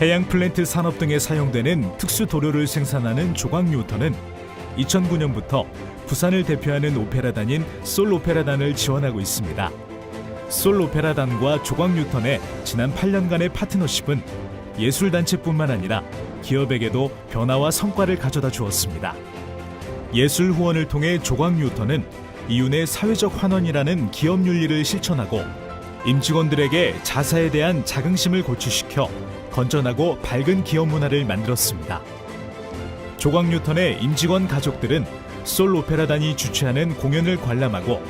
해양 플랜트 산업 등에 사용되는 특수 도료를 생산하는 조각 뉴턴은 2009년부터 부산을 대표하는 오페라단인 솔 오페라단을 지원하고 있습니다. 솔 오페라단과 조각 뉴턴의 지난 8년간의 파트너십은 예술단체뿐만 아니라 기업에게도 변화와 성과를 가져다 주었습니다. 예술 후원을 통해 조각 뉴턴은 이윤의 사회적 환원이라는 기업 윤리를 실천하고 임직원들에게 자사에 대한 자긍심을 고취시켜 건전하고 밝은 기업 문화를 만들었습니다. 조각 뉴턴의 임직원 가족들은 솔 오페라단이 주최하는 공연을 관람하고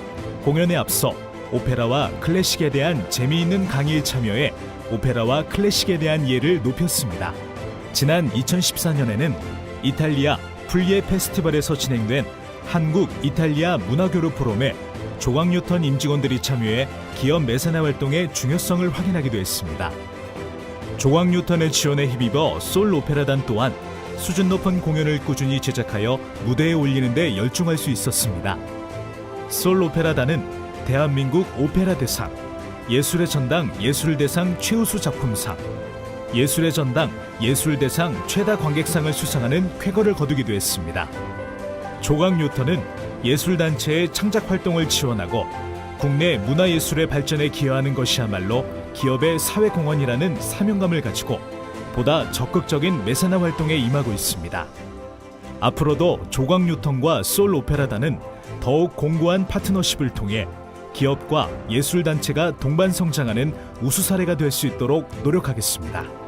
공연에 앞서 오페라와 클래식에 대한 재미있는 강의에 참여해 오페라와 클래식에 대한 이해를 높였습니다. 지난 2014년에는 이탈리아 풀리에 페스티벌에서 진행된 한국 이탈리아 문화교류 포럼에 조각 뉴턴 임직원들이 참여해 기업 매사나 활동의 중요성을 확인하기도 했습니다. 조각 뉴턴의 지원에 힘입어 솔 오페라단 또한 수준 높은 공연을 꾸준히 제작하여 무대에 올리는 데 열중할 수 있었습니다. 솔 오페라단은 대한민국 오페라 대상, 예술의 전당 예술대상 최우수 작품상, 예술의 전당 예술대상 최다 관객상을 수상하는 쾌거를 거두기도 했습니다. 조각 뉴턴은 예술단체의 창작 활동을 지원하고 국내 문화예술의 발전에 기여하는 것이야말로 기업의 사회공헌이라는 사명감을 가지고 보다 적극적인 메세나 활동에 임하고 있습니다. 앞으로도 조각 뉴턴과 솔 오페라단은 더욱 공고한 파트너십을 통해 기업과 예술단체가 동반 성장하는 우수 사례가 될 수 있도록 노력하겠습니다.